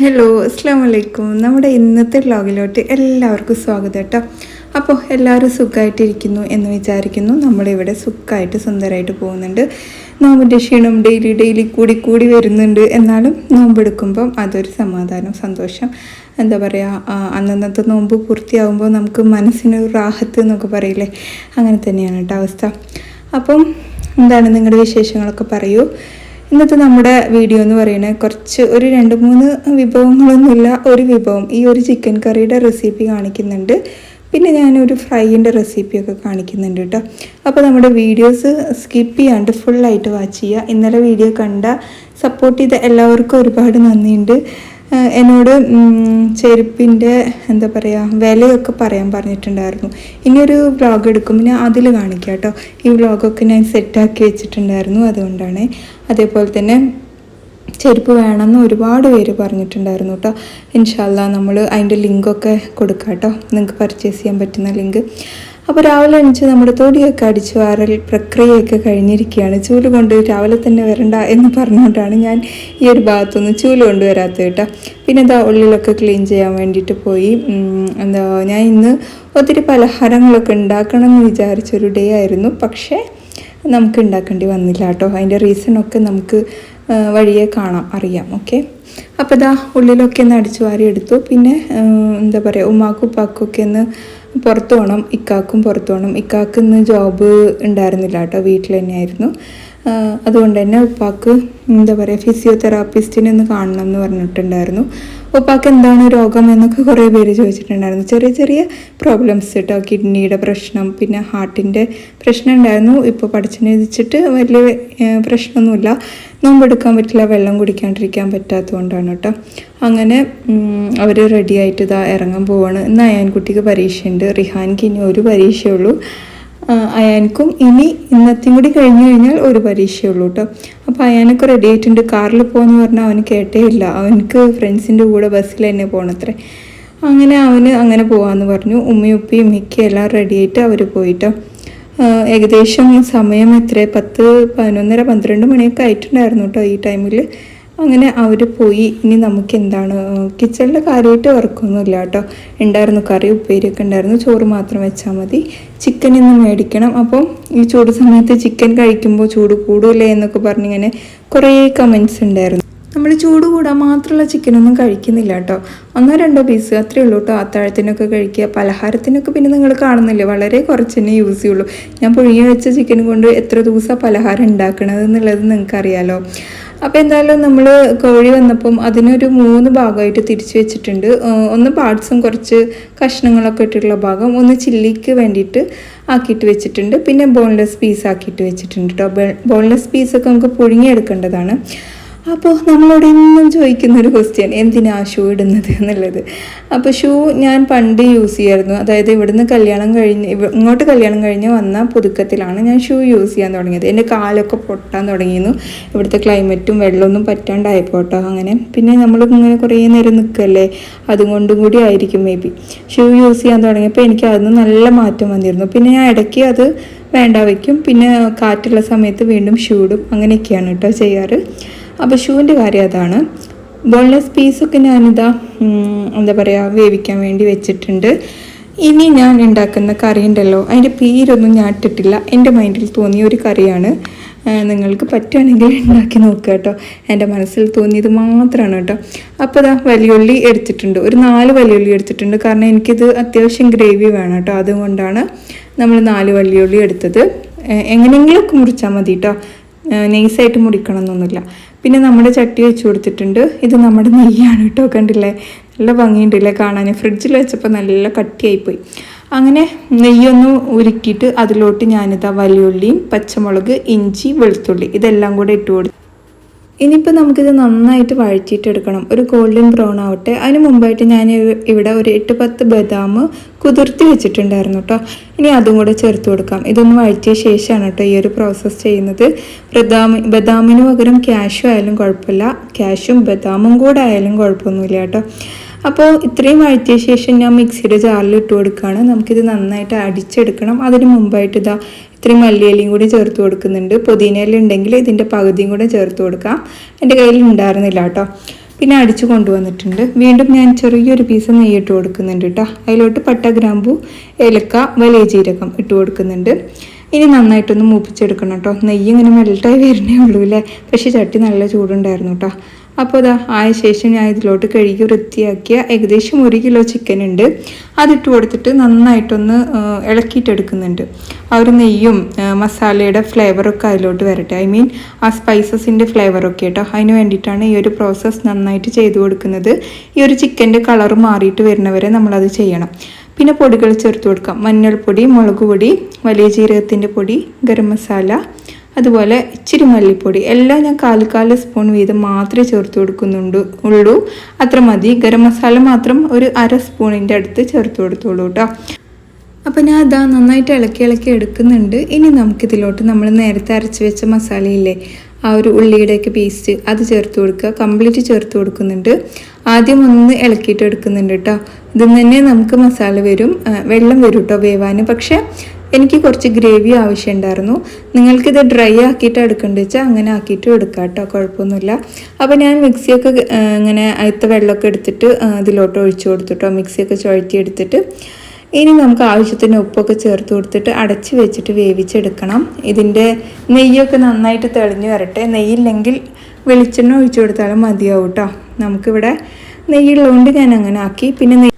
Hello അസ്സാം വലൈക്കും നമ്മുടെ ഇന്നത്തെ വ്ലോഗിലോട്ട് എല്ലാവർക്കും സ്വാഗതം കേട്ടോ. അപ്പോൾ എല്ലാവരും സുഖമായിട്ടിരിക്കുന്നു എന്ന് വിചാരിക്കുന്നു. നമ്മളിവിടെ സുഖമായിട്ട് സുന്ദരമായിട്ട് പോകുന്നുണ്ട്. നോമ്പിന്റെ ക്ഷീണം ഡെയിലി ഡെയിലി കൂടി കൂടി വരുന്നുണ്ട്. എന്നാലും നോമ്പെടുക്കുമ്പം അതൊരു സമാധാനം സന്തോഷം. എന്താ പറയുക അന്നന്നത്തെ നോമ്പ് പൂർത്തിയാകുമ്പോൾ നമുക്ക് മനസ്സിന് റാഹത്ത് എന്നൊക്കെ പറയില്ലേ? അങ്ങനെ തന്നെയാണ് കേട്ടോ അവസ്ഥ. അപ്പം എന്താണ് നിങ്ങളുടെ വിശേഷങ്ങളൊക്കെ പറയൂ. ഇന്നത്തെ നമ്മുടെ വീഡിയോ എന്ന് പറയുന്നത് കുറച്ച് ഒരു രണ്ട് മൂന്ന് വിഭവങ്ങളൊന്നുമില്ല ഒരു വിഭവം. ഈ ഒരു ചിക്കൻ കറിയുടെ റെസിപ്പി കാണിക്കുന്നുണ്ട്. പിന്നെ ഞാനൊരു ഫ്രൈയിന്റെ റെസിപ്പിയൊക്കെ കാണിക്കുന്നുണ്ട് കേട്ടോ. അപ്പോൾ നമ്മുടെ വീഡിയോസ് സ്കിപ്പ് ചെയ്യാണ്ട് ഫുള്ളായിട്ട് വാച്ച് ചെയ്യുക. ഇന്നലെ വീഡിയോ കണ്ട സപ്പോർട്ട് ചെയ്ത എല്ലാവർക്കും ഒരുപാട് നന്ദിയുണ്ട്. എന്നോട് ചെരുപ്പിന്റെ എന്താ പറയുക വിലയൊക്കെ പറയാൻ പറഞ്ഞിട്ടുണ്ടായിരുന്നു. ഇനിയൊരു വ്ളോഗ് എടുക്കുമ്പോൾ ഞാൻ അതിൽ കാണിക്കാം കേട്ടോ. ഈ വ്ളോഗൊക്കെ ഞാൻ സെറ്റാക്കി വെച്ചിട്ടുണ്ടായിരുന്നു. അതുകൊണ്ടാണ് അതേപോലെ തന്നെ ചെരുപ്പ് വേണമെന്ന് ഒരുപാട് പേര് പറഞ്ഞിട്ടുണ്ടായിരുന്നു കേട്ടോ. ഇൻഷാല്ല നമ്മൾ അതിന്റെ ലിങ്കൊക്കെ കൊടുക്കാം കേട്ടോ. നിങ്ങൾക്ക് പർച്ചേസ് ചെയ്യാൻ പറ്റുന്ന ലിങ്ക് അപ്പോൾ രാവിലെ എണീച്ച് നമ്മുടെ തൊടിയൊക്കെ അടിച്ചു വാറൽ പ്രക്രിയയൊക്കെ കഴിഞ്ഞിരിക്കുകയാണ്. ചൂൽ കൊണ്ട് രാവിലെ തന്നെ വരണ്ട എന്ന് പറഞ്ഞുകൊണ്ടാണ് ഞാൻ ഈ ഒരു ഭാഗത്തുനിന്ന് ചൂൽ കൊണ്ടുവരാത്തത് കേട്ടോ. പിന്നെ എന്താ ഉള്ളിലൊക്കെ ക്ലീൻ ചെയ്യാൻ വേണ്ടിയിട്ട് പോയി. എന്താ ഞാൻ ഇന്ന് ഒത്തിരി പലഹാരങ്ങളൊക്കെ ഉണ്ടാക്കണം എന്ന് വിചാരിച്ചൊരു ഡേ ആയിരുന്നു. പക്ഷേ നമുക്ക് ഉണ്ടാക്കേണ്ടി വന്നില്ല കേട്ടോ. അതിന്റെ റീസണൊക്കെ നമുക്ക് വഴിയെ കാണാം അറിയാം. ഓക്കെ? അപ്പോൾ ഇതാ ഉള്ളിലൊക്കെ ഒന്ന് അടിച്ചു വാരി എടുത്തു. പിന്നെ എന്താ പറയുക ഉമ്മാക്കും ഉപ്പാക്കൊക്കെ ഒന്ന് പുറത്ത് പോകണം ഇക്കാക്കും പുറത്തു പോകണം ഇക്കാക്ക് ജോബ് ഉണ്ടായിരുന്നില്ല കേട്ടോ വീട്ടിൽ തന്നെയായിരുന്നു. അതുകൊണ്ട് തന്നെ ഉപ്പാക്ക് എന്താ പറയുക ഫിസിയോതെറാപ്പിസ്റ്റിനെ ഒന്ന് കാണണം എന്ന് പറഞ്ഞിട്ടുണ്ടായിരുന്നു. ഉപ്പാക്ക് എന്താണ് രോഗം എന്നൊക്കെ കുറേ പേര് ചോദിച്ചിട്ടുണ്ടായിരുന്നു. ചെറിയ ചെറിയ പ്രോബ്ലംസ് കേട്ടോ കിഡ്നിയുടെ പ്രശ്നം പിന്നെ ഹാർട്ടിന്റെ പ്രശ്നം ഉണ്ടായിരുന്നു. ഇപ്പോൾ പഠിച്ചിനെ വെച്ചിട്ട് വലിയ പ്രശ്നമൊന്നുമില്ല. നോമ്പെടുക്കാൻ പറ്റില്ല വെള്ളം കുടിക്കാണ്ടിരിക്കാൻ പറ്റാത്തതുകൊണ്ടാണ് കേട്ടോ അങ്ങനെ അവർ റെഡി ആയിട്ട് ഇതാ ഇറങ്ങാൻ പോവാണ്. ഇന്ന് അയാൻകുട്ടിക്ക് പരീക്ഷയുണ്ട്. റിഹാൻക്ക് ഇനി ഒരു പരീക്ഷയുള്ളൂ. ആ, അയാൻക്കും ഇനി ഇന്നത്തെയും കൂടി കഴിഞ്ഞു കഴിഞ്ഞാൽ ഒരു പരീക്ഷയുള്ളൂ കേട്ടോ അപ്പോൾ അയാനൊക്കെ റെഡി ആയിട്ടുണ്ട്. കാറിൽ പോകുമെന്ന് പറഞ്ഞാൽ അവന് കേട്ടേ ഇല്ല. അവനക്ക് ഫ്രണ്ട്സിന്റെ കൂടെ ബസ്സിൽ തന്നെ പോകണത്രേ അങ്ങനെ അവന് അങ്ങനെ പോകാമെന്ന് പറഞ്ഞു. ഉമ്മയും ഉപ്പയും മിക്ക എല്ലാം റെഡി ആയിട്ട് അവർ പോയിട്ടോ. ഏകദേശം സമയം എത്ര പത്ത് പതിനൊന്നര പന്ത്രണ്ട് മണിയൊക്കെ ആയിട്ടുണ്ടായിരുന്നു കേട്ടോ ഈ ടൈമിൽ അങ്ങനെ അവർ പോയി. ഇനി നമുക്ക് എന്താണ് കിച്ചണിൽ കാര്യമായിട്ട് വർക്കൊന്നുമില്ല കേട്ടോ. ഉണ്ടായിരുന്നു കറി ഉപ്പേരിയൊക്കെ ഉണ്ടായിരുന്നു. ചോറ് മാത്രം വെച്ചാൽ മതി. ചിക്കൻ ഇന്ന് മേടിക്കണം. അപ്പോൾ ഈ ചൂട് സമയത്ത് ചിക്കൻ കഴിക്കുമ്പോൾ ചൂട് കൂടുമല്ലേ എന്നൊക്കെ പറഞ്ഞിങ്ങനെ കുറേ കമൻസ് ഉണ്ടായിരുന്നു. നമ്മൾ ചൂട് കൂടാൻ മാത്രമുള്ള ചിക്കനൊന്നും കഴിക്കുന്നില്ല കേട്ടോ. ഒന്നോ രണ്ടോ പീസ് അത്രേ ഉള്ളൂ കേട്ടോ. അത്താഴത്തിനൊക്കെ കഴിക്കുക പലഹാരത്തിനൊക്കെ പിന്നെ നിങ്ങൾ കാണുന്നില്ലേ? വളരെ കുറച്ച് തന്നെ യൂസ് ചെയ്യുള്ളൂ. ഞാൻ പുഴുങ്ങി വെച്ച ചിക്കൻ കൊണ്ട് എത്ര ദിവസം പലഹാരം ഉണ്ടാക്കണത് എന്നുള്ളത് നിങ്ങൾക്കറിയാലോ. അപ്പോൾ എന്തായാലും നമ്മൾ കോഴി വന്നപ്പം അതിനൊരു മൂന്ന് ഭാഗമായിട്ട് തിരിച്ചു വെച്ചിട്ടുണ്ട്. ഒന്ന് പാർട്സും കുറച്ച് കഷ്ണങ്ങളൊക്കെ ഇട്ടിട്ടുള്ള ഭാഗം ഒന്ന് ചില്ലിക്ക് വേണ്ടിയിട്ട് ആക്കിയിട്ട് വെച്ചിട്ടുണ്ട്. പിന്നെ ബോൺലെസ് പീസ് ആക്കിയിട്ട് വെച്ചിട്ടുണ്ട് കേട്ടോ ബോൺലെസ് പീസൊക്കെ നമുക്ക് പുഴുങ്ങിയെടുക്കേണ്ടതാണ്. അപ്പോൾ നമ്മളോട് എന്നും ചോദിക്കുന്ന ഒരു ക്വസ്റ്റ്യൻ എന്തിനാ ഷൂ ഇടുന്നത് എന്നുള്ളത്? അപ്പോൾ ഷൂ ഞാൻ പണ്ട് യൂസ് ചെയ്യായിരുന്നു. അതായത് ഇവിടുന്ന് കല്യാണം കഴിഞ്ഞ് ഇങ്ങോട്ട് കല്യാണം കഴിഞ്ഞ് വന്ന പുതുക്കത്തിലാണ് ഞാൻ ഷൂ യൂസ് ചെയ്യാൻ തുടങ്ങിയത്. എന്റെ കാലൊക്കെ പൊട്ടാൻ തുടങ്ങിയിരുന്നു. ഇവിടുത്തെ ക്ലൈമറ്റും വെള്ളമൊന്നും പറ്റാണ്ടായപ്പോൾ കേട്ടോ അങ്ങനെ. പിന്നെ നമ്മൾ ഇങ്ങനെ കുറേ നേരം നിൽക്കല്ലേ? അതുകൊണ്ടും കൂടി ആയിരിക്കും മേ ബി ഷൂ യൂസ് ചെയ്യാൻ തുടങ്ങിയപ്പോൾ എനിക്ക് അതിന് നല്ല മാറ്റം വന്നിരുന്നു. പിന്നെ ഞാൻ ഇടയ്ക്ക് അത് വേണ്ട വയ്ക്കും. പിന്നെ കാറ്റുള്ള സമയത്ത് വീണ്ടും ഷൂ ഇടും. അങ്ങനെയൊക്കെയാണ് കേട്ടോ ചെയ്യാറ്. അപ്പോൾ ഷൂവിന്റെ കാര്യം അതാണ്. ബോൺലെസ് പീസൊക്കെ ഞാനിതാ എന്താ പറയുക വേവിക്കാൻ വേണ്ടി വെച്ചിട്ടുണ്ട്. ഇനി ഞാൻ ഉണ്ടാക്കുന്ന കറി ഉണ്ടല്ലോ അതിന്റെ പേരൊന്നും ഞാൻ ഇട്ടിട്ടില്ല. എന്റെ മൈൻഡിൽ തോന്നിയ ഒരു കറിയാണ്. നിങ്ങൾക്ക് പറ്റുകയാണെങ്കിൽ ഉണ്ടാക്കി നോക്കുക കേട്ടോ. എന്റെ മനസ്സിൽ തോന്നിയത് മാത്രമാണ് കേട്ടോ. അപ്പോൾ ഇതാ വലിയുള്ളി എടുത്തിട്ടുണ്ട്. ഒരു നാല് വലിയുള്ളി എടുത്തിട്ടുണ്ട്. കാരണം എനിക്കിത് അത്യാവശ്യം ഗ്രേവി വേണം കേട്ടോ. അതുകൊണ്ടാണ് നമ്മൾ നാല് വലിയുള്ളി എടുത്തത്. എങ്ങനെയെങ്കിലും മുറിച്ചാൽ മതി കേട്ടോ. നൈസായിട്ട് മുടിക്കണം എന്നൊന്നുമില്ല പിന്നെ നമ്മുടെ ചട്ടി വെച്ച് കൊടുത്തിട്ടുണ്ട്. ഇത് നമ്മുടെ നെയ്യാണ് കേട്ടോ കണ്ടില്ലേ? നല്ല ഭംഗിയുണ്ടല്ലേ കാണാൻ ഫ്രിഡ്ജിൽ വെച്ചപ്പോൾ നല്ല കട്ടിയായിപ്പോയി. അങ്ങനെ നെയ്യൊന്ന് ഉരുക്കിയിട്ട് അതിലോട്ട് ഞാനിതാ വലിയുള്ളിയും പച്ചമുളക് ഇഞ്ചി വെളുത്തുള്ളി ഇതെല്ലാം കൂടെ ഇട്ട് കൊടുത്തു ഇനിയിപ്പോൾ നമുക്കിത് നന്നായിട്ട് വഴറ്റിയിട്ടെടുക്കണം. ഒരു ഗോൾഡൻ ബ്രൗൺ ആവട്ടെ. അതിന് മുമ്പായിട്ട് ഞാൻ ഇവിടെ ഒരു എട്ട് പത്ത് ബദാം കുതിർത്തി വെച്ചിട്ടുണ്ടായിരുന്നു കേട്ടോ ഇനി അതും കൂടെ ചേർത്ത് കൊടുക്കാം. ഇതൊന്ന് വഴറ്റിയ ശേഷമാണ് കേട്ടോ ഈ ഒരു പ്രോസസ്സ് ചെയ്യുന്നത്. ബദാം ബദാമിന് പകരം ക്യാഷും ആയാലും കുഴപ്പമില്ല. ക്യാഷും ബദാമും കൂടെ ആയാലും കുഴപ്പമൊന്നുമില്ല കേട്ടോ അപ്പോൾ ഇത്രയും വഴറ്റിയ ശേഷം ഞാൻ മിക്സിയുടെ ജാറിൽ ഇട്ട് കൊടുക്കുകയാണ്. നമുക്കിത് നന്നായിട്ട് അടിച്ചെടുക്കണം. അതിന് മുമ്പായിട്ട് ഇതാ ഇത്രയും മല്ലിയിലയും കൂടി ചേർത്ത് കൊടുക്കുന്നുണ്ട്. പുതിനയില ഉണ്ടെങ്കിൽ ഇതിന്റെ പകുതിയും കൂടെ ചേർത്ത് കൊടുക്കാം. എന്റെ കയ്യിൽ ഉണ്ടായിരുന്നില്ല കേട്ടോ. പിന്നെ അടിച്ചു കൊണ്ടുവന്നിട്ടുണ്ട്. വീണ്ടും ഞാൻ ചെറിയൊരു പീസ് നെയ്യ് ഇട്ട് കൊടുക്കുന്നുണ്ട് കേട്ടോ. അതിലോട്ട് പട്ട ഗ്രാമ്പു ഏലക്ക വലിയ ജീരകം ഇട്ട് കൊടുക്കുന്നുണ്ട്. ഇനി നന്നായിട്ടൊന്ന് മൂപ്പിച്ചെടുക്കണം കേട്ടോ. നെയ്യ് ഇങ്ങനെ മെൽട്ടായി വരുന്നേ ഉള്ളൂ അല്ലേ പക്ഷേ ചട്ടി നല്ല ചൂടുണ്ടായിരുന്നു കേട്ടോ. അപ്പോൾ ഇതാ ആയ ശേഷം ഞാൻ ഇതിലോട്ട് കഴുകി വൃത്തിയാക്കിയ ഏകദേശം ഒരു കിലോ ചിക്കൻ ഉണ്ട്. അതിട്ട് കൊടുത്തിട്ട് നന്നായിട്ടൊന്ന് ഇളക്കിയിട്ടെടുക്കുന്നുണ്ട്. ആ ഒരു നെയ്യും മസാലയുടെ ഫ്ലേവറൊക്കെ അതിലോട്ട് വരട്ടെ. ഐ മീൻ ആ സ്പൈസസിന്റെ ഫ്ലേവറൊക്കെ കേട്ടോ. അതിന് വേണ്ടിയിട്ടാണ് ഈ ഒരു പ്രോസസ്സ് നന്നായിട്ട് ചെയ്തു കൊടുക്കുന്നത്. ഈ ഒരു ചിക്കന്റെ കളർ മാറിയിട്ട് വരുന്നവരെ നമ്മളത് ചെയ്യണം. പിന്നെ പൊടികൾ ചേർത്ത് കൊടുക്കാം. മഞ്ഞൾപ്പൊടി മുളക് പൊടി വലിയ ജീരകത്തിന്റെ പൊടി ഗരം മസാല അതുപോലെ ഇച്ചിരി മല്ലിപ്പൊടി. എല്ലാം ഞാൻ കാൽ കാൽ സ്പൂൺ വീതം മാത്രമേ ചേർത്ത് കൊടുക്കുന്നുണ്ട് ഉള്ളൂ. അത്ര മതി. ഗരം മസാല മാത്രം ഒരു അര സ്പൂണിന്റെ അടുത്ത് ചേർത്ത് കൊടുത്തോളൂ കേട്ടോ. അപ്പോൾ ഞാൻ അതാ നന്നായിട്ട് ഇളക്കി ഇളക്കി എടുക്കുന്നുണ്ട്. ഇനി നമുക്കിതിലോട്ട് നമ്മൾ നേരത്തെ അരച്ച് വെച്ച മസാലയില്ലേ ആ ഒരു ഉള്ളിയുടെയൊക്കെ പേസ്റ്റ് അത് ചേർത്ത് കൊടുക്കുക. കംപ്ലീറ്റ് ചേർത്ത് കൊടുക്കുന്നുണ്ട്. ആദ്യം ഒന്ന് ഇളക്കിയിട്ട് എടുക്കുന്നുണ്ട് കേട്ടോ ഇതിൽ തന്നെ നമുക്ക് മസാല വരും. വെള്ളം വരും കേട്ടോ വേവാൻ പക്ഷേ എനിക്ക് കുറച്ച് ഗ്രേവി ആവശ്യമുണ്ടായിരുന്നു. നിങ്ങൾക്കിത് ഡ്രൈ ആക്കിയിട്ട് എടുക്കേണ്ടത് വെച്ചാൽ അങ്ങനെ ആക്കിയിട്ട് എടുക്കാം കേട്ടോ കുഴപ്പമൊന്നുമില്ല. അപ്പോൾ ഞാൻ മിക്സിയൊക്കെ ഇങ്ങനെ അയത്ത വെള്ളമൊക്കെ എടുത്തിട്ട് അതിലോട്ട് ഒഴിച്ചു കൊടുത്തിട്ടോ മിക്സിയൊക്കെ ചുഴറ്റി എടുത്തിട്ട് ഇനി നമുക്ക് ആവശ്യത്തിന് ഉപ്പൊക്കെ ചേർത്ത് കൊടുത്തിട്ട് അടച്ച് വെച്ചിട്ട് വേവിച്ചെടുക്കണം. ഇതിന്റെ നെയ്യൊക്കെ നന്നായിട്ട് തെളിഞ്ഞു വരട്ടെ. നെയ്യില്ലെങ്കിൽ വെളിച്ചെണ്ണ ഒഴിച്ചു കൊടുത്താലും മതിയാവും കേട്ടോ നമുക്കിവിടെ നെയ്യുള്ളതുകൊണ്ട് ഞാൻ അങ്ങനെ ആക്കി. പിന്നെ നെയ്യ്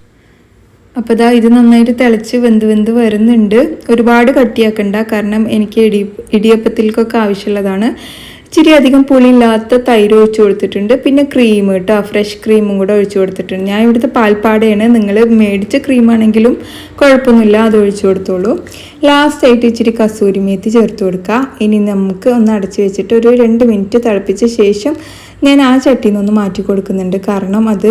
അപ്പോൾ ഇതാ ഇത് നന്നായിട്ട് തിളച്ച് വെന്ത് വെന്ത് വരുന്നുണ്ട്. ഒരുപാട് കട്ടിയാക്കണ്ട. കാരണം എനിക്ക് ഇടി ഇടിയപ്പത്തിൽക്കൊക്കെ ആവശ്യമുള്ളതാണ്. ഇച്ചിരി അധികം പുളിയില്ലാത്ത തൈര് ഒഴിച്ച് കൊടുത്തിട്ടുണ്ട്. പിന്നെ ക്രീം കേട്ടോ ഫ്രഷ് ക്രീമും കൂടെ ഒഴിച്ച് കൊടുത്തിട്ടുണ്ട്. ഞാൻ ഇവിടുത്തെ പാൽപ്പാടയാണ്. നിങ്ങൾ മേടിച്ച ക്രീമാണെങ്കിലും കുഴപ്പമൊന്നുമില്ല അത് ഒഴിച്ചു കൊടുത്തോളൂ. ലാസ്റ്റ് ആയിട്ട് ഇച്ചിരി കസൂരി മേത്തി ചേർത്ത് കൊടുക്കുക ഇനി നമുക്ക് ഒന്ന് അടച്ച് വെച്ചിട്ട് ഒരു രണ്ട് മിനിറ്റ് തിളപ്പിച്ച ശേഷം ഞാൻ ആ ചട്ടിയിൽ നിന്നൊന്ന് മാറ്റി കൊടുക്കുന്നുണ്ട്. കാരണം അത്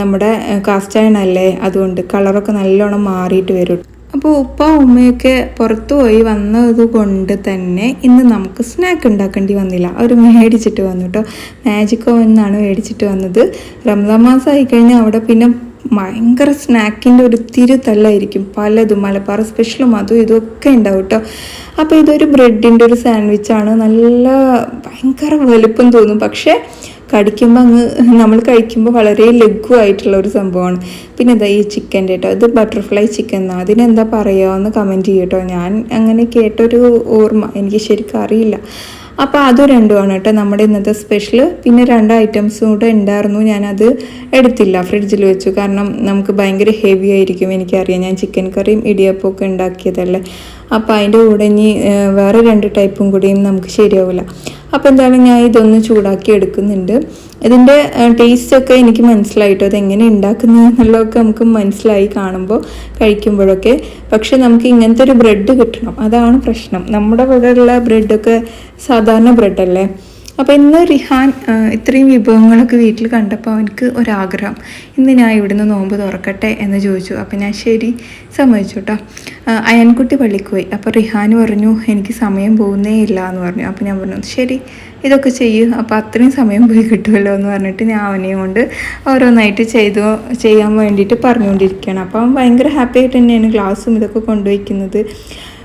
നമ്മുടെ കാസ്റ്റ് അയൺ അല്ലേ? അതുകൊണ്ട് കളറൊക്കെ നല്ലോണം മാറിയിട്ട് വരും. അപ്പോൾ ഉപ്പ ഉമ്മയൊക്കെ പുറത്തു പോയി വന്നത് കൊണ്ട് തന്നെ ഇന്ന് നമുക്ക് സ്നാക്ക് ഉണ്ടാക്കേണ്ടി വന്നില്ല. അവർ മേടിച്ചിട്ട് വന്നു കേട്ടോ മാജിക് എന്നാണ് മേടിച്ചിട്ട് വന്നത്. റംസാൻ മാസം ആയിക്കഴിഞ്ഞാൽ അവിടെ പിന്നെ ഭയങ്കര സ്നാക്കിന്റെ ഒരു തിരുത്തല്ലായിരിക്കും. പലതും മലബാർ സ്പെഷ്യലും അതും ഇതൊക്കെ ഉണ്ടാവും കേട്ടോ അപ്പോൾ ഇതൊരു ബ്രെഡിന്റെ ഒരു സാൻഡ്വിച്ചാണ് നല്ല ഭയങ്കര വലുപ്പം തോന്നും. പക്ഷേ കടിക്കുമ്പോൾ അങ്ങ് നമ്മൾ കഴിക്കുമ്പോൾ വളരെ ലഘുവായിട്ടുള്ള ഒരു സംഭവമാണ്. പിന്നെ എന്താ ഈ ചിക്കന്റെ കേട്ടോ ഇത് ബട്ടർഫ്ലൈ ചിക്കൻ എന്നാണ് അതിനെന്താ പറയുക എന്ന് കമന്റ് ചെയ്യട്ടോ. ഞാൻ അങ്ങനെ കേട്ടൊരു ഓർമ്മ എനിക്ക് ശരിക്കും അറിയില്ല. അപ്പോൾ അത് രണ്ടുമാണ് കേട്ടോ നമ്മുടെ ഇന്നത്തെ സ്പെഷ്യൽ പിന്നെ രണ്ട് ഐറ്റംസും കൂടെ ഉണ്ടായിരുന്നു. ഞാനത് എടുത്തില്ല ഫ്രിഡ്ജിൽ വെച്ചു. കാരണം നമുക്ക് ഭയങ്കര ഹെവി ആയിരിക്കും. എനിക്കറിയാം ഞാൻ ചിക്കൻ കറിയും ഇടിയപ്പമൊക്കെ ഉണ്ടാക്കിയതല്ലേ. അപ്പോൾ അതിന്റെ കൂടെ ഇനി വേറെ രണ്ട് ടൈപ്പും കൂടിയും നമുക്ക് ശരിയാവില്ല അപ്പോൾ എന്തായാലും ഞാൻ ഇതൊന്ന് ചൂടാക്കി എടുക്കുന്നുണ്ട്. ഇതിന്റെ ടേസ്റ്റൊക്കെ എനിക്ക് മനസ്സിലായിട്ടോ അതെങ്ങനെ ഉണ്ടാക്കുന്നത് എന്നുള്ളതൊക്കെ നമുക്ക് മനസ്സിലായി കാണുമ്പോൾ കഴിക്കുമ്പോഴൊക്കെ. പക്ഷെ നമുക്ക് ഇങ്ങനത്തെ ഒരു ബ്രെഡ് കിട്ടണം. അതാണ് പ്രശ്നം. നമ്മുടെ ഇവിടെയുള്ള ബ്രെഡൊക്കെ സാധാരണ ബ്രെഡല്ലേ അപ്പോൾ ഇന്ന് റിഹാൻ ഇത്രയും വിഭവങ്ങളൊക്കെ വീട്ടിൽ കണ്ടപ്പോൾ അവനക്ക് ഒരാഗ്രഹം. ഇന്ന് ഞാൻ ഇവിടുന്ന് നോമ്പ് തുറക്കട്ടെ? എന്ന് ചോദിച്ചു. അപ്പോൾ ഞാൻ ശരി സമ്മതിച്ചു കേട്ടോ അയൻകുട്ടി പള്ളിക്ക് പോയി അപ്പോൾ റിഹാൻ പറഞ്ഞു എനിക്ക് സമയം പോകുന്നേ ഇല്ല എന്ന് പറഞ്ഞു. അപ്പോൾ ഞാൻ പറഞ്ഞു ശരി ഇതൊക്കെ ചെയ്യൂ. അപ്പോൾ അത്രയും സമയം പോയി കിട്ടുമല്ലോ എന്ന് പറഞ്ഞിട്ട് ഞാൻ അവനെയും കൊണ്ട് ഓരോന്നായിട്ട് ചെയ്തു ചെയ്യാൻ വേണ്ടിയിട്ട് പറഞ്ഞുകൊണ്ടിരിക്കുകയാണ്. അപ്പം ഭയങ്കര ഹാപ്പി ആയിട്ട് തന്നെയാണ് ഗ്ലാസ്സും ഇതൊക്കെ കൊണ്ടുവയ്ക്കുന്നത്.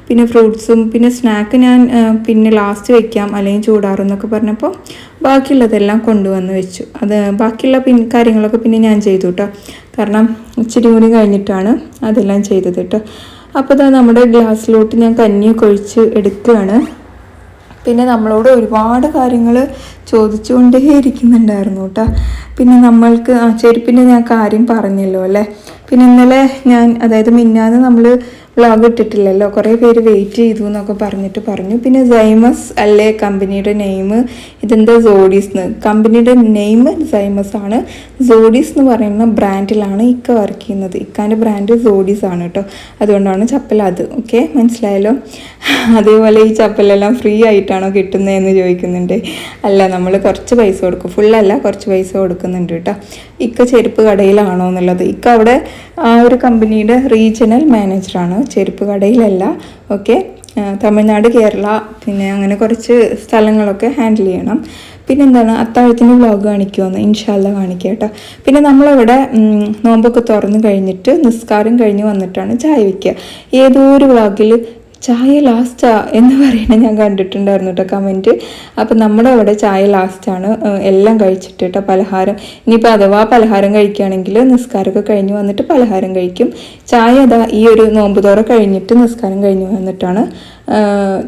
പിന്നെ ഫ്രൂട്ട്സും പിന്നെ സ്നാക്ക് ഞാൻ പിന്നെ ലാസ്റ്റ് വെക്കാം അല്ലെങ്കിൽ ചൂടാറെന്നൊക്കെ പറഞ്ഞപ്പോൾ ബാക്കിയുള്ളതെല്ലാം കൊണ്ടുവന്ന് വെച്ചു. അത് ബാക്കിയുള്ള പിൻ കാര്യങ്ങളൊക്കെ പിന്നെ ഞാൻ ചെയ്തു കേട്ടോ കാരണം ഇച്ചിരി കൂടി കഴിഞ്ഞിട്ടാണ് അതെല്ലാം ചെയ്തത് കേട്ടോ അപ്പോൾ ഇതാ നമ്മുടെ ഗ്ലാസ്സിലോട്ട് ഞാൻ കഞ്ഞിയൊക്കെ കൊഴിച്ച് എടുക്കുകയാണ്. പിന്നെ നമ്മളോട് ഒരുപാട് കാര്യങ്ങൾ ചോദിച്ചുകൊണ്ടേ ഇരിക്കുന്നുണ്ടായിരുന്നു കേട്ടോ പിന്നെ നമ്മൾക്ക് ആ ചെരുപ്പിന്റെ ഞാൻ കാര്യം പറഞ്ഞല്ലോ അല്ലേ? പിന്നെ ഇന്നലെ ഞാൻ അതായത് മിന്നാന്ന് നമ്മൾ വ്ളോഗ് ഇട്ടിട്ടില്ലല്ലോ. കുറേ പേര് വെയിറ്റ് ചെയ്തു എന്നൊക്കെ പറഞ്ഞിട്ട് പറഞ്ഞു. പിന്നെ സൈമസ് അല്ലേ കമ്പനിയുടെ നെയിം ഇതെന്താ സോഡീസ് എന്ന് കമ്പനിയുടെ നെയിം സൈമസ് ആണ്. സോഡീസ് എന്ന് പറയുന്ന ബ്രാൻഡിലാണ് ഇക്ക വർക്ക് ചെയ്യുന്നത്. ഇക്കാന്റെ ബ്രാൻഡ് സോഡീസ് ആണ് കേട്ടോ. അതുകൊണ്ടാണ് ചപ്പൽ അത്. ഓക്കെ മനസ്സിലായല്ലോ? അതേപോലെ ഈ ചപ്പലെല്ലാം ഫ്രീ ആയിട്ടാണോ കിട്ടുന്നതെന്ന് ചോദിക്കുന്നുണ്ട്. അല്ല നമ്മൾ കുറച്ച് പൈസ കൊടുക്കും. ഫുള്ളല്ല കുറച്ച് പൈസ കൊടുക്കുന്നുണ്ട് കേട്ടോ. ഇക്ക ചെരുപ്പ് കടയിലാണോ എന്നുള്ളത്. ഇക്ക അവിടെ ആ ഒരു കമ്പനിയുടെ റീജിയണൽ മാനേജറാണ്. ചെരുപ്പ് കടയിലല്ല. ഓക്കെ. തമിഴ്നാട് കേരള പിന്നെ അങ്ങനെ കുറച്ച് സ്ഥലങ്ങളൊക്കെ ഹാൻഡിൽ ചെയ്യണം. പിന്നെ എന്താണ് അത്താഴത്തിന് വ്ലോഗ് കാണിക്കുമെന്ന് ഇൻഷാല്ല കാണിക്കുക കേട്ടോ. പിന്നെ നമ്മളിവിടെ നോമ്പൊക്കെ തുറന്നു കഴിഞ്ഞിട്ട് നിസ്കാരം കഴിഞ്ഞ് വന്നിട്ടാണ് ചായ വയ്ക്കുക ഏതോ ഒരു വ്ലോഗിൽ ചായ ലാസ്റ്റാ എന്ന് പറയണ ഞാൻ കണ്ടിട്ടുണ്ടായിരുന്നു കേട്ടോ കമന്റ് അപ്പം നമ്മുടെ അവിടെ ചായ ലാസ്റ്റാണ് എല്ലാം കഴിച്ചിട്ട് കേട്ടോ പലഹാരം. ഇനിയിപ്പോൾ അഥവാ പലഹാരം കഴിക്കുകയാണെങ്കിൽ നിസ്കാരമൊക്കെ കഴിഞ്ഞ് വന്നിട്ട് പലഹാരം കഴിക്കും. ചായ അതാ ഈ ഒരു നോമ്പ് തോറ കഴിഞ്ഞിട്ട് നിസ്കാരം കഴിഞ്ഞ് വന്നിട്ടാണ്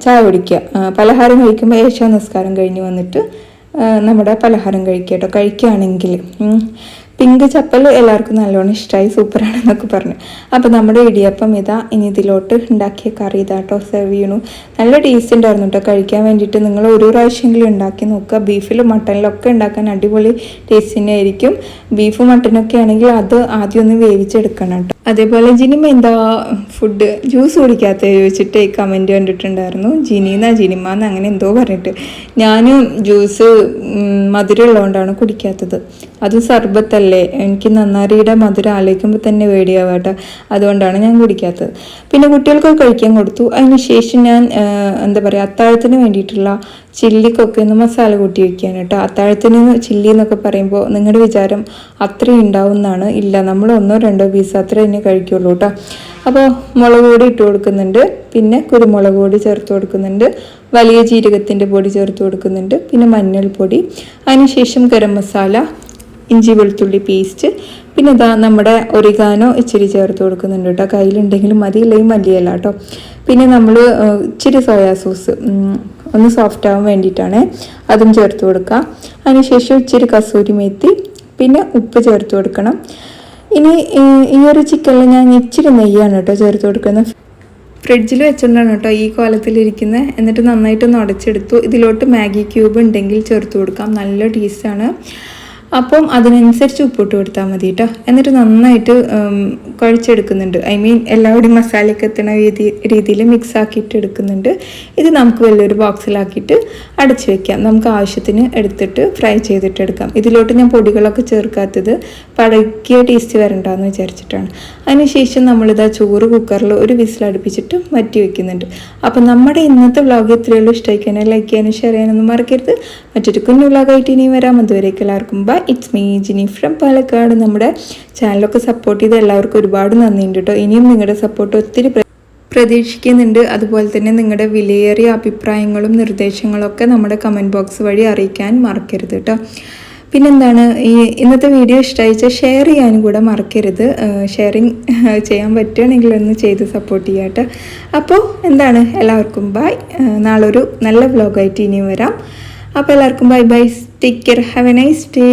ചായ കുടിക്കുക. പലഹാരം കഴിക്കുമ്പോൾ ഏഷ്യ നിസ്കാരം കഴിഞ്ഞ് വന്നിട്ട് നമ്മുടെ പലഹാരം കഴിക്കുക കേട്ടോ കഴിക്കുകയാണെങ്കിൽ പിങ്ക് ചപ്പൽ എല്ലാവർക്കും നല്ലോണം ഇഷ്ടമായി സൂപ്പറാണെന്നൊക്കെ പറഞ്ഞു. അപ്പോൾ നമ്മുടെ ഇടിയപ്പം ഇതാ ഇനി ഇതിലോട്ട് ഉണ്ടാക്കിയ കറി ഇതാ കേട്ടോ സെർവ് ചെയ്യണു. നല്ല ടേസ്റ്റ് ഉണ്ടായിരുന്നു കേട്ടോ കഴിക്കാൻ വേണ്ടിയിട്ട് നിങ്ങൾ ഓരോ പ്രാവശ്യമെങ്കിലും ഉണ്ടാക്കി നോക്കുക. ബീഫിലും മട്ടനിലൊക്കെ ഉണ്ടാക്കാൻ അടിപൊളി ടേസ്റ്റ് തന്നെയായിരിക്കും. ബീഫ് മട്ടനൊക്കെ ആണെങ്കിൽ അത് ആദ്യം ഒന്ന് വേവിച്ചെടുക്കണം കേട്ടോ അതേപോലെ ജിനിമ എന്താ ഫുഡ് ജ്യൂസ് കുടിക്കാത്ത ചോദിച്ചിട്ട് കമന്റ് കണ്ടിട്ടുണ്ടായിരുന്നു. ജിനിന്ന ജിനിമാന്ന് അങ്ങനെ എന്തോ പറഞ്ഞിട്ട്. ഞാനും ജ്യൂസ് മധുരമുള്ളതുകൊണ്ടാണ് കുടിക്കാത്തത്. അത് സർബത്തല്ലേ. എനിക്ക് നന്നാരിയുടെ മധുരം ആലോചിക്കുമ്പോൾ തന്നെ വേടിയാവട്ടെ അതുകൊണ്ടാണ് ഞാൻ കുടിക്കാത്തത്. പിന്നെ കുട്ടികൾക്കൊക്കെ കഴിക്കാൻ കൊടുത്തു. അതിന് ശേഷം ഞാൻ എന്താ പറയുക അത്താഴത്തിന് വേണ്ടിയിട്ടുള്ള ചില്ലിക്കൊക്കെ ഒന്ന് മസാല കൂട്ടി വയ്ക്കാൻ കേട്ടോ. അത്താഴത്തിന് ചില്ലി എന്നൊക്കെ പറയുമ്പോൾ നിങ്ങളുടെ വിചാരം അത്രയും ഉണ്ടാവുന്നതാണ് ഇല്ല നമ്മൾ ഒന്നോ രണ്ടോ പീസ് അത്ര തന്നെ കഴിക്കുള്ളൂ കേട്ടോ. അപ്പോൾ മുളക് പൊടി ഇട്ട് കൊടുക്കുന്നുണ്ട്. പിന്നെ കുരുമുളക് പൊടി ചേർത്ത് കൊടുക്കുന്നുണ്ട്. വലിയ ജീരകത്തിന്റെ പൊടി ചേർത്ത് കൊടുക്കുന്നുണ്ട്. പിന്നെ മഞ്ഞൾപ്പൊടി. അതിനുശേഷം ഗരം മസാല. ഇഞ്ചി വെളുത്തുള്ളി പേസ്റ്റ് പിന്നെ ഇതാ നമ്മുടെ ഒരിഗാനോ ഇച്ചിരി ചേർത്ത് കൊടുക്കുന്നുണ്ട് കേട്ടോ. കയ്യിലുണ്ടെങ്കിലും മതി ഇല്ലെങ്കിൽ മല്ലിയല്ല കേട്ടോ. പിന്നെ നമ്മൾ ഇച്ചിരി സോയാ സോസ് ഒന്ന് സോഫ്റ്റ് ആവാൻ വേണ്ടിയിട്ടാണ് അതും ചേർത്ത് കൊടുക്കുക അതിനുശേഷം ഇച്ചിരി കസൂരി മേത്തി പിന്നെ ഉപ്പ് ചേർത്ത് കൊടുക്കണം. ഇനി ഈ ഒരു ചിക്കനിൽ ഞാൻ ഇച്ചിരി നെയ്യാണ് കേട്ടോ ചേർത്ത് കൊടുക്കുന്നത്. ഫ്രിഡ്ജിൽ വെച്ചുകൊണ്ടാണ് കേട്ടോ ഈ കോലത്തിലിരിക്കുന്നത് എന്നിട്ട് നന്നായിട്ടൊന്ന് ഉടച്ചെടുത്തു. ഇതിലോട്ട് മാഗി ക്യൂബ് ഉണ്ടെങ്കിൽ ചേർത്ത് കൊടുക്കാം. നല്ല ടേസ്റ്റാണ് അപ്പം അതിനനുസരിച്ച് ഉപ്പിട്ട് കൊടുത്താൽ മതി കേട്ടോ എന്നിട്ട് നന്നായിട്ട് കുഴച്ചെടുക്കുന്നുണ്ട്. ഐ മീൻ എല്ലാവരുടെയും മസാലയ്ക്ക് എത്തുന്ന രീതി രീതിയിൽ മിക്സ് ആക്കിയിട്ട് എടുക്കുന്നുണ്ട്. ഇത് നമുക്ക് വലിയൊരു ബോക്സിലാക്കിയിട്ട് അടച്ചു വെക്കാം. നമുക്ക് ആവശ്യത്തിന് എടുത്തിട്ട് ഫ്രൈ ചെയ്തിട്ട് എടുക്കാം. ഇതിലോട്ട് ഞാൻ പൊടികളൊക്കെ ചേർക്കാത്തത് പഴകിയ ടേസ്റ്റ് വരണ്ടെന്ന് വിചാരിച്ചിട്ടാണ്. അതിനുശേഷം നമ്മളിതാ ചോറ് കുക്കറിൽ ഒരു വിസിലടുപ്പിച്ചിട്ട് മാറ്റി വെക്കുന്നുണ്ട്. അപ്പം നമ്മുടെ ഇന്നത്തെ വ്ളോഗ് എത്രയുള്ളൂ ഇഷ്ടമായിക്കാനും ലൈക്ക് ചെയ്യാനും ഷെയർ ചെയ്യാനൊന്നും മറക്കരുത്. മറ്റൊരു കുഞ്ഞു വ്ളോഗായിട്ട് ഇനിയും വരാം. അതുവരേക്ക് എല്ലാവർക്കും bye it's me Jini from Palakkad നമ്മുടെ ചാനലൊക്കെ സപ്പോർട്ട് ചെയ്ത എല്ലാവർക്കും ഒരുപാട് നന്ദിയുണ്ട് കേട്ടോ ഇനിയും നിങ്ങളുടെ സപ്പോർട്ട് ഒത്തിരി പ്രതീക്ഷിക്കുന്നുണ്ട്. അതുപോലെ തന്നെ നിങ്ങളുടെ വിലയേറിയ അഭിപ്രായങ്ങളും നിർദ്ദേശങ്ങളൊക്കെ നമ്മുടെ കമന്റ് ബോക്സ് വഴി അറിയിക്കാൻ മറക്കരുത് കേട്ടോ പിന്നെന്താണ്? ഈ ഇന്നത്തെ വീഡിയോ ഇഷ്ടമായിച്ചാൽ ഷെയർ ചെയ്യാനും കൂടെ മറക്കരുത്. ഷെയറിങ് ചെയ്യാൻ പറ്റുകയാണെങ്കിൽ ഒന്ന് ചെയ്ത് സപ്പോർട്ട് ചെയ്യാം കേട്ടോ അപ്പോൾ എന്താണ്? എല്ലാവർക്കും ബൈ നാളൊരു നല്ല വ്ലോഗായിട്ട് ഇനിയും വരാം. അപ്പോൾ എല്ലാവർക്കും bye bye take care have a nice day